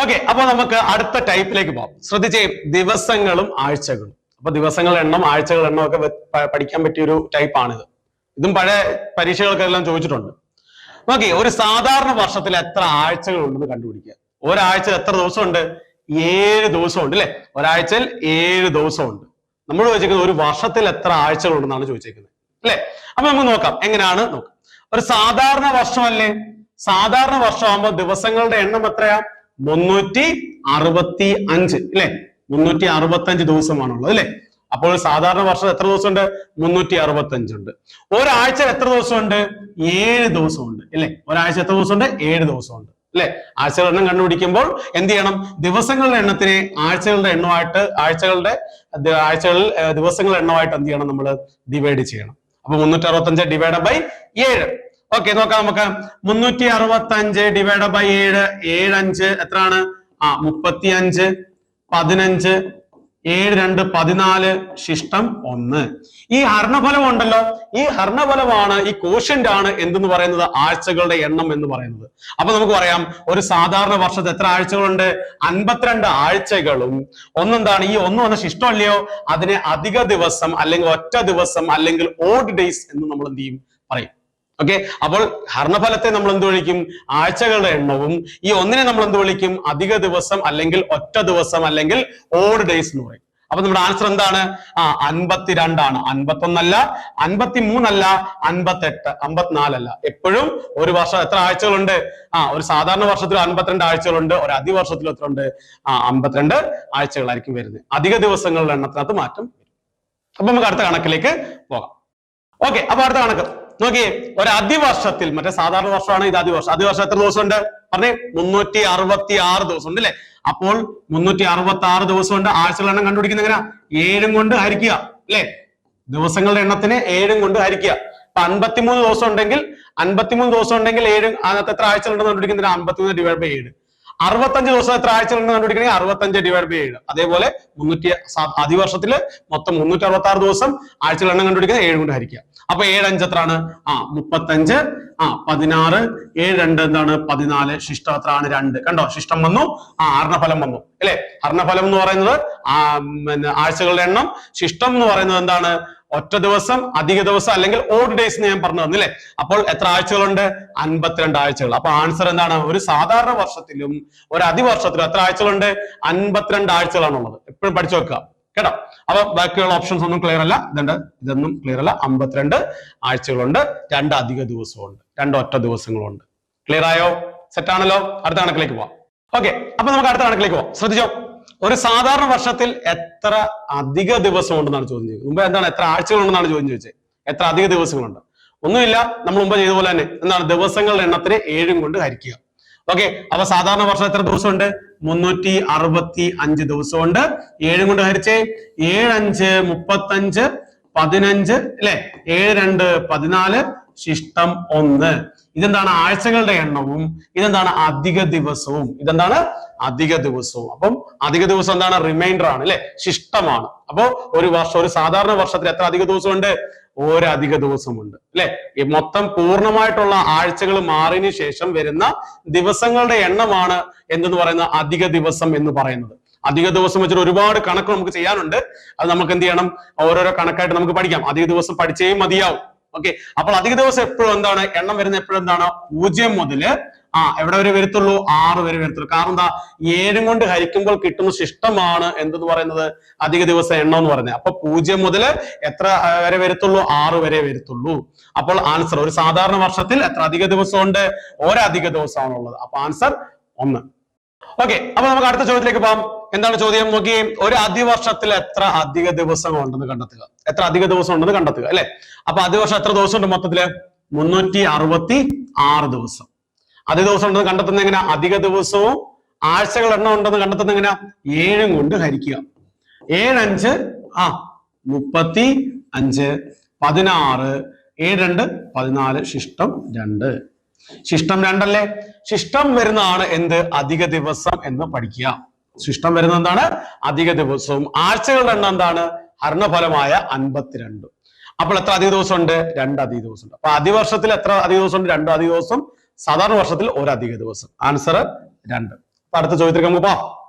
Okay അപ്പൊ നമുക്ക് അടുത്ത ടൈപ്പിലേക്ക് പോകാം ശ്രദ്ധിച്ചേ ദിവസങ്ങളും ആഴ്ചകളും. അപ്പൊ ദിവസങ്ങളുടെ എണ്ണം ആഴ്ചകളുടെ എണ്ണം ഒക്കെ പഠിക്കാൻ പറ്റിയ ഒരു ടൈപ്പാണിത് ഇതും പഴയ പരീക്ഷകൾക്കെല്ലാം ചോദിച്ചിട്ടുണ്ട്. നോക്കി ഒരു സാധാരണ വർഷത്തിൽ എത്ര ആഴ്ചകൾ ഉണ്ടെന്ന് കണ്ടുപിടിക്കുക. ഒരാഴ്ച എത്ര ദിവസമുണ്ട്? ഏഴ് ദിവസമുണ്ട് അല്ലെ? ഒരാഴ്ചയിൽ ഏഴ് ദിവസമുണ്ട്. നമ്മൾ ചോദിച്ചിരിക്കുന്നത് ഒരു വർഷത്തിൽ എത്ര ആഴ്ചകൾ ഉണ്ടെന്നാണ് ചോദിച്ചേക്കുന്നത് അല്ലെ? അപ്പൊ നമുക്ക് നോക്കാം എങ്ങനെയാണ് നോക്കാം. ഒരു സാധാരണ വർഷം അല്ലേ സാധാരണ വർഷമാകുമ്പോൾ ദിവസങ്ങളുടെ എണ്ണം എത്രയാ? മുന്നൂറ്റി അറുപത്തി അഞ്ച് അല്ലെ മുന്നൂറ്റി അറുപത്തി അഞ്ച് ദിവസമാണുള്ളത് അല്ലെ അപ്പോൾ സാധാരണ വർഷം എത്ര ദിവസമുണ്ട്? മുന്നൂറ്റി അറുപത്തി അഞ്ചുണ്ട് ഒരാഴ്ച എത്ര ദിവസമുണ്ട്? ഏഴ് ദിവസമുണ്ട് അല്ലെ ഒരാഴ്ച എത്ര ദിവസമുണ്ട്? ഏഴ് ദിവസമുണ്ട് അല്ലെ ആഴ്ചകളുടെ എണ്ണം കണ്ടുപിടിക്കുമ്പോൾ എന്ത് ചെയ്യണം? ദിവസങ്ങളുടെ എണ്ണത്തിനെ ആഴ്ചകളുടെ എണ്ണമായിട്ട് ആഴ്ചകളുടെ ആഴ്ചകളിൽ ദിവസങ്ങളുടെ എണ്ണമായിട്ട് എന്ത് ചെയ്യണം നമ്മൾ ഡിവൈഡ് ചെയ്യണം. അപ്പൊ മുന്നൂറ്റി അറുപത്തി അഞ്ച് ഡിവൈഡ് ബൈ ഏഴ്. ഓക്കെ നോക്കാം നമുക്ക് മുന്നൂറ്റി അറുപത്തി അഞ്ച് ഡിവൈഡ് ബൈ ഏഴ് ഏഴ് അഞ്ച് എത്രയാണ്? ആ മുപ്പത്തി അഞ്ച് പതിനഞ്ച് ഏഴ് രണ്ട് പതിനാല് ശിഷ്ടം ഒന്ന്. ഈ ഹർണഫലം ഉണ്ടല്ലോ. ഈ ഹർണഫലമാണ് ഈ കോഷ്യന്റ് ആണ് എന്തെന്ന് പറയുന്നത്? ആഴ്ചകളുടെ എണ്ണം എന്ന് പറയുന്നത്. അപ്പൊ നമുക്ക് പറയാം ഒരു സാധാരണ വർഷത്തെ എത്ര ആഴ്ചകളുണ്ട്? അൻപത്തിരണ്ട് ആഴ്ചകളും. ഒന്നെന്താണ്? ഈ ഒന്ന് വന്ന ശിഷ്ടമല്ലയോ അതിനെ അധിക ദിവസം അല്ലെങ്കിൽ ഒറ്റ ദിവസം അല്ലെങ്കിൽ ഓഡ് ഡേയ്സ് എന്ന് നമ്മൾ എന്ത് ചെയ്യും? പറയും. ഓക്കെ അപ്പോൾ ഹർണഫലത്തെ നമ്മൾ എന്ത് വിളിക്കും? ആഴ്ചകളുടെ എണ്ണവും ഈ ഒന്നിനെ നമ്മൾ എന്ത് വിളിക്കും? അധിക ദിവസം അല്ലെങ്കിൽ ഒറ്റ ദിവസം അല്ലെങ്കിൽ ഓഡ് ഡേയ്സ് എന്ന് പറയും. അപ്പൊ നമ്മുടെ ആൻസർ എന്താണ്? ആ അൻപത്തിരണ്ടാണ് അൻപത്തൊന്നല്ല അൻപത്തിമൂന്നല്ല അൻപത്തെട്ട് അമ്പത്തിനാലല്ല എപ്പോഴും ഒരു വർഷം എത്ര ആഴ്ചകളുണ്ട്? ആ ഒരു സാധാരണ വർഷത്തിൽ അൻപത്തിരണ്ട് ആഴ്ചകളുണ്ട് ഒരു അതിവർഷത്തിൽ എത്ര ഉണ്ട് ആ അമ്പത്തിരണ്ട് ആഴ്ചകളായിരിക്കും വരുന്നത്. അധിക ദിവസങ്ങളുടെ എണ്ണത്തിനകത്ത് മാറ്റം അപ്പൊ നമുക്ക് അടുത്ത കണക്കിലേക്ക് പോകാം. ഓക്കെ അപ്പൊ അടുത്ത കണക്ക്. നോക്കിയേ ഒരു അതിവർഷത്തിൽ മറ്റേ സാധാരണ വർഷമാണ് ഇത് അതിവർഷം. അതിവർഷം എത്ര ദിവസം ഉണ്ട് പറഞ്ഞേ മുന്നൂറ്റി അറുപത്തി ആറ് ദിവസം ഉണ്ട് അല്ലെ? അപ്പോൾ മുന്നൂറ്റി അറുപത്തി ആറ് ദിവസം ഉണ്ട് ആഴ്ചകളുടെ എണ്ണം കണ്ടുപിടിക്കുന്ന എങ്ങനെയാ ഏഴും കൊണ്ട് ഹരിക്കുക അല്ലെ? ദിവസങ്ങളുടെ എണ്ണത്തിന് ഏഴും കൊണ്ട് ഹരിക്കുക. അപ്പൊ അൻപത്തിമൂന്ന് ദിവസം ഉണ്ടെങ്കിൽ അൻപത്തിമൂന്ന് ദിവസം ഉണ്ടെങ്കിൽ ഏഴ് അതിനകത്ത് എത്ര ആഴ്ചകളുണ്ടെന്ന് കണ്ടുപിടിക്കുന്നതിന്? അമ്പത്തിമൂന്ന് ഡിവൈഡ് ബൈ ഏഴ്. അറുപത്തഞ്ച് ദിവസം എത്ര ആഴ്ച കണ്ടുപിടിക്കണമെങ്കിൽ അറുപത്തഞ്ച് ഡിവൈഡ് ബൈ ഏഴ്. അതേപോലെ മുന്നൂറ്റി അതിവർഷത്തിൽ മൊത്തം മുന്നൂറ്റി അറുപത്തി ആറ് ദിവസം ആഴ്ചകൾ എണ്ണം കണ്ടുപിടിക്കുന്നത് ഏഴ് കൊണ്ട് ഹരിക്കുക അപ്പൊ ഏഴ് അഞ്ച് എത്രയാണ്? ആ മുപ്പത്തഞ്ച്. ആ പതിനാറ്. ഏഴ് രണ്ട് എന്താണ്? പതിനാല്. ശിഷ്ടം എത്രയാണ്? രണ്ട്. കണ്ടോ? ശിഷ്ടം വന്നു. ആ അർണഫലം വന്നു. അല്ലെ? അർണഫലം എന്ന് പറയുന്നത് ആ പിന്നെ ആഴ്ചകളുടെ എണ്ണം. ശിഷ്ടം എന്ന് പറയുന്നത് എന്താണ്? ഒറ്റ ദിവസം അധിക ദിവസം അല്ലെങ്കിൽ ഓഡ് ഡേയ്സ് ഞാൻ പറഞ്ഞു തന്നില്ലേ? അപ്പോൾ എത്ര ആഴ്ചകളുണ്ട്? അൻപത്തിരണ്ട് ആഴ്ചകൾ. അപ്പൊ ആൻസർ എന്താണ്? ഒരു സാധാരണ വർഷത്തിലും ഒരു അതിവർഷത്തിലും എത്ര ആഴ്ചകളുണ്ട്? അൻപത്തിരണ്ട് ആഴ്ചകളാണുള്ളത്. എപ്പോഴും പഠിച്ചു വെക്കുക. കേട്ടോ? അപ്പൊ ബാക്കിയുള്ള ഓപ്ഷൻസ് ഒന്നും ക്ലിയർ അല്ല. ഇതുണ്ട്. ഇതൊന്നും ക്ലിയർ അല്ല. അമ്പത്തിരണ്ട് ആഴ്ചകളുണ്ട്. രണ്ട് അധിക ദിവസമുണ്ട് രണ്ട് ഒറ്റ ദിവസങ്ങളുണ്ട്. ക്ലിയർ ആയോ? സെറ്റ് ആണല്ലോ? അടുത്ത കണക്കിലേക്ക് പോവാം. ഓക്കെ അപ്പൊ നമുക്ക് അടുത്ത കണക്കിലേക്ക് പോവാം. ശ്രദ്ധിച്ചോ? ഒരു സാധാരണ വർഷത്തിൽ എത്ര അധിക ദിവസം ഉണ്ടെന്നാണ് ചോദ്യം ചെയ്യുന്നത് മുമ്പ് എന്താണ് എത്ര ആഴ്ചകൾ ഉണ്ടെന്നാണ് ചോദ്യം ചോദിച്ചത്? എത്ര അധിക ദിവസങ്ങളുണ്ട്? ഒന്നുമില്ല നമ്മൾ മുമ്പ് ചെയ്ത പോലെ തന്നെ. എന്താണ്? ദിവസങ്ങളുടെ എണ്ണത്തിന് ഏഴും കൊണ്ട് ഹരിക്കുക. ഓക്കെ അപ്പൊ സാധാരണ വർഷം എത്ര ദിവസമുണ്ട്? മുന്നൂറ്റി അറുപത്തി അഞ്ച് ദിവസമുണ്ട്. ഏഴും കൊണ്ട് ഹരിച്ചേ. ഏഴഞ്ച് മുപ്പത്തഞ്ച് പതിനഞ്ച് അല്ലെ? ഏഴ് രണ്ട് പതിനാല് ശിഷ്ടം ഒന്ന്. ഇതെന്താണ്? ആഴ്ചകളുടെ എണ്ണവും ഇതെന്താണ്? അധിക ദിവസവും. ഇതെന്താണ്? അധിക ദിവസവും. അപ്പം അധിക ദിവസം എന്താണ്? റിമൈൻഡർ ആണ് അല്ലെ? ശിഷ്ടമാണ്. അപ്പോ ഒരു വർഷം ഒരു സാധാരണ വർഷത്തിൽ എത്ര അധിക ദിവസമുണ്ട്? ഒരു അധിക ദിവസമുണ്ട് അല്ലെ? മൊത്തം പൂർണമായിട്ടുള്ള ആഴ്ചകൾ മാറിയതിനു ശേഷം വരുന്ന ദിവസങ്ങളുടെ എണ്ണമാണ് എന്തെന്ന് പറയുന്ന അധിക ദിവസം എന്ന് പറയുന്നത്. അധിക ദിവസം വെച്ചിട്ട് ഒരുപാട് കണക്ക് നമുക്ക് ചെയ്യാനുണ്ട്. അത് നമുക്ക് എന്ത് ചെയ്യണം? ഓരോരോ കണക്കായിട്ട് നമുക്ക് പഠിക്കാം. അധിക ദിവസം പഠിച്ചേ മതിയാവും. ഓക്കെ അപ്പോൾ അധിക ദിവസം എപ്പോഴും എന്താണ്? എണ്ണം വരുന്ന എപ്പോഴും എന്താണ്? പൂജ്യം മുതൽ ആ എവിടെ വരെ വരത്തുള്ളൂ? ആറ് വരെ വരത്തുള്ളൂ. കാരണം എന്താ? ഏഴും കൊണ്ട് ഹരിക്കുമ്പോൾ കിട്ടുന്ന ശിഷ്ടമാണ് എന്തെന്ന് പറയുന്നത്? അധിക ദിവസം എണ്ണം എന്ന് പറയുന്നത്. അപ്പൊ പൂജ്യം മുതൽ എത്ര വരെ വരത്തുള്ളൂ? ആറ് വരെ വരത്തുള്ളൂ. അപ്പോൾ ആൻസർ ഒരു സാധാരണ വർഷത്തിൽ എത്ര അധിക ദിവസം ദിവസമുണ്ട്? ഒരധിക ദിവസമാണുള്ളത്. അപ്പൊ ആൻസർ ഒന്ന്. ഓക്കെ അപ്പൊ നമുക്ക് അടുത്ത ചോദ്യത്തിലേക്ക് പോകാം. എന്താണ് ചോദ്യം? നോക്കിയേ ഒരു അധിവർഷത്തിൽ എത്ര അധിക ദിവസം ഉണ്ടെന്ന് കണ്ടെത്തുക? എത്ര അധിക ദിവസം ഉണ്ടെന്ന് കണ്ടെത്തുക അല്ലെ? അപ്പൊ അധിവർഷം എത്ര ദിവസം ഉണ്ട് മൊത്തത്തിൽ? മുന്നൂറ്റി അറുപത്തി ആറ് ദിവസം. അധിക ദിവസം ഉണ്ടെന്ന് കണ്ടെത്തുന്ന എങ്ങനെ അധിക ദിവസവും ആഴ്ചകൾ എണ്ണം ഉണ്ടെന്ന് കണ്ടെത്തുന്ന എങ്ങനെ ഏഴും കൊണ്ട് ഹരിക്കുക. ഏഴഞ്ച് ആ മുപ്പത്തി അഞ്ച് പതിനാറ് ഏഴ് രണ്ട് പതിനാല് ശിഷ്ടം രണ്ട്. ശിഷ്ടം രണ്ടല്ലേ? ശിഷ്ടം വരുന്നതാണ് എന്ത്? അധിക ദിവസം എന്ന് പഠിക്കുക. ശിഷ്ടം വരുന്നത് എന്താണ്? അധിക ദിവസവും. ആഴ്ചകളുടെ എണ്ണം എന്താണ്? ഹരണഫലമായ അൻപത്തിരണ്ട്. അപ്പോൾ എത്ര അധിക ദിവസം ഉണ്ട് രണ്ട് അധിക ദിവസം ഉണ്ട് അപ്പൊ അതിവർഷത്തിൽ എത്ര അധിക ദിവസം ഉണ്ട് രണ്ട് അധിക ദിവസം. സാധാരണ വർഷത്തിൽ ഒരു അധിക ദിവസം. ആൻസർ രണ്ട്. അടുത്ത ചോദ്യത്തിലേക്ക് നമുക്ക് പോവാം